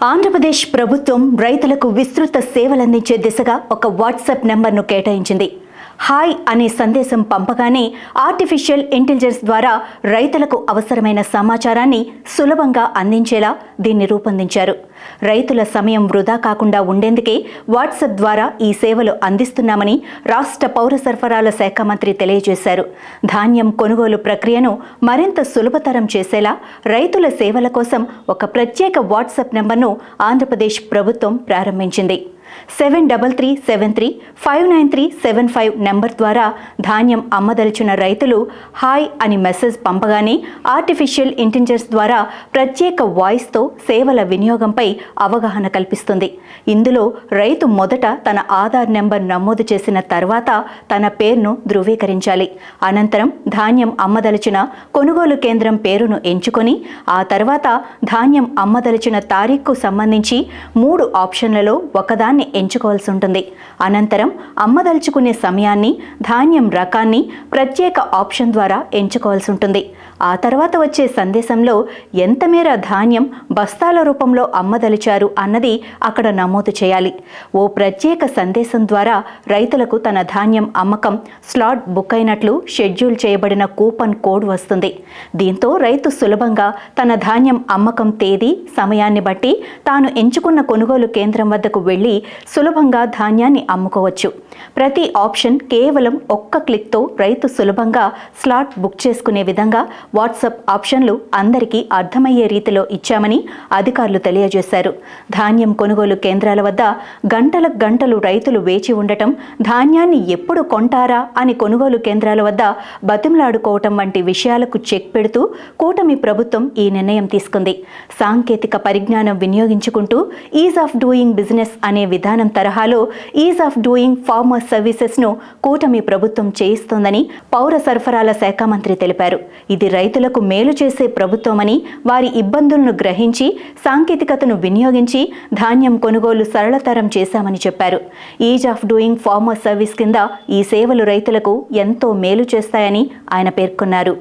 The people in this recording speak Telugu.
ఆంధ్రప్రదేశ్ ప్రభుత్వం రైతులకు విస్తృత సేవలందించే దిశగా ఒక వాట్సాప్ నెంబర్ను కేటాయించింది. హాయ్ అనే సందేశం పంపగానే ఆర్టిఫిషియల్ ఇంటెలిజెన్స్ ద్వారా రైతులకు అవసరమైన సమాచారాన్ని సులభంగా అందించేలా దీన్ని రూపొందించారు. రైతుల సమయం వృధా కాకుండా ఉండేందుకే వాట్సాప్ ద్వారా ఈ సేవలు అందిస్తున్నామని రాష్ట్ర పౌర సరఫరాల శాఖ మంత్రి తెలియజేశారు. ధాన్యం కొనుగోలు ప్రక్రియను మరింత సులభతరం చేసేలా రైతుల సేవల కోసం ఒక ప్రత్యేక వాట్సాప్ నెంబర్ను ఆంధ్రప్రదేశ్ ప్రభుత్వం ప్రారంభించింది. Seven double three seven three five nine three seven five number ద్వారా ధాన్యం అమ్మదలిచిన రైతులు హాయ్ అని మెసేజ్ పంపగానే ఆర్టిఫిషియల్ ఇంటెలిజెన్స్ ద్వారా ప్రత్యేక వాయిస్తో సేవల వినియోగంపై అవగాహన కల్పిస్తుంది. ఇందులో రైతు మొదట తన ఆధార్ నెంబర్ నమోదు చేసిన తర్వాత తన పేరును ధృవీకరించాలి. అనంతరం ధాన్యం అమ్మదలిచిన కొనుగోలు కేంద్రం పేరును ఎంచుకొని ఆ తర్వాత ధాన్యం అమ్మదలిచిన తారీఖుకు సంబంధించి మూడు ఆప్షన్లలో ఒకదాన్ని ఎంచుకోవాల్సి ఉంటుంది. అనంతరం అమ్మదలుచుకునే సమయాన్ని ధాన్యం రకాన్ని ప్రత్యేక ఆప్షన్ ద్వారా ఎంచుకోవాల్సి ఉంటుంది. ఆ తర్వాత వచ్చే సందేశంలో ఎంతమేర ధాన్యం బస్తాల రూపంలో అమ్మదలిచారు అన్నది అక్కడ నమోదు చేయాలి. ఓ ప్రత్యేక సందేశం ద్వారా రైతులకు తన ధాన్యం అమ్మకం స్లాట్ బుక్ అయినట్లు షెడ్యూల్ చేయబడిన కూపన్ కోడ్ వస్తుంది. దీంతో రైతు సులభంగా తన ధాన్యం అమ్మకం తేదీ సమయాన్ని బట్టి తాను ఎంచుకున్న కొనుగోలు కేంద్రం వద్దకు వెళ్ళి సులభంగా ధాన్యాన్ని అమ్ముకోవచ్చు. ప్రతి ఆప్షన్ కేవలం ఒక్క క్లిక్తో రైతు సులభంగా స్లాట్ బుక్ చేసుకునే విధంగా వాట్సాప్ ఆప్షన్లు అందరికీ అర్థమయ్యే రీతిలో ఇచ్చామని అధికారులు తెలియజేశారు. ధాన్యం కొనుగోలు కేంద్రాల వద్ద గంటల గంటలు రైతులు వేచి ఉండటం ధాన్యాన్ని ఎప్పుడు కొంటారా అని కొనుగోలు కేంద్రాల వద్ద బతిమలాడుకోవటం వంటి విషయాలకు చెక్ పెడుతూ కూటమి ప్రభుత్వం ఈ నిర్ణయం తీసుకుంది. సాంకేతిక పరిజ్ఞానం వినియోగించుకుంటూ ఈజ్ ఆఫ్ డూయింగ్ బిజినెస్ అనే విధానం తరహాలో ఈజ్ ఆఫ్ డూయింగ్ ఫార్మర్ సర్వీసెస్ను కూటమి ప్రభుత్వం చేయిస్తోందని పౌర సరఫరాల శాఖ మంత్రి తెలిపారు. ఇది రైతులకు మేలు చేసే ప్రభుత్వమని వారి ఇబ్బందులను గ్రహించి సాంకేతికతను వినియోగించి ధాన్యం కొనుగోలు సరళతరం చేశామని చెప్పారు. Ease of doing farmer service కింద ఈ సేవలు రైతులకు ఎంతో మేలు చేస్తాయని ఆయన పేర్కొన్నారు.